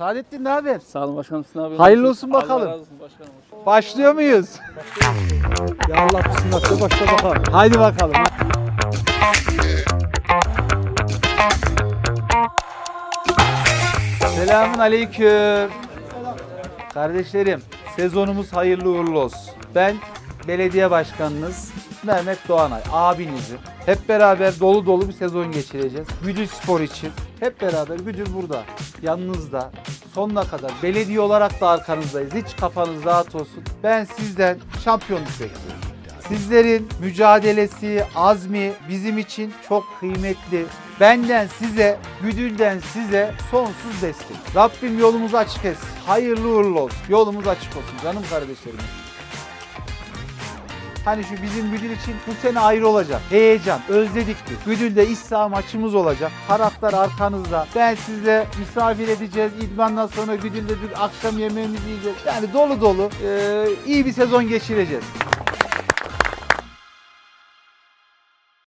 Saadettin ne haber? Sağ olun başkanım. Siz ne yapıyorsunuz? Hayırlı olsun bakalım. Allah razı olsun başkanım. Başlıyor muyuz? ya Allah bismillah başla bakalım. Haydi bakalım. Selamun aleyküm. Kardeşlerim sezonumuz hayırlı uğurlu olsun. Ben belediye başkanınız Mehmet Doğanay abinizim. Hep beraber dolu dolu bir sezon geçireceğiz. Güdül Spor için. Hep beraber Güdül burada. Yanınızda. Sonuna kadar. Belediye olarak da arkanızdayız. Hiç kafanız rahat olsun. Ben sizden şampiyonluk bekliyorum. Sizlerin mücadelesi, azmi bizim için çok kıymetli. Benden size, Güdül'den size sonsuz destek. Rabbim yolumuzu açık etsin. Hayırlı uğurlu olsun. Yolumuz açık olsun canım kardeşlerim. Hani şu bizim Güdül için bu sene ayrı olacak. Heyecan, özledik biz. Güdül'de iç saha maçımız olacak. Taraftar arkanızda. Ben sizle misafir edeceğiz. İdmandan sonra Güdül'de bir akşam yemeğimizi yiyeceğiz. Yani dolu dolu eee, iyi bir sezon geçireceğiz.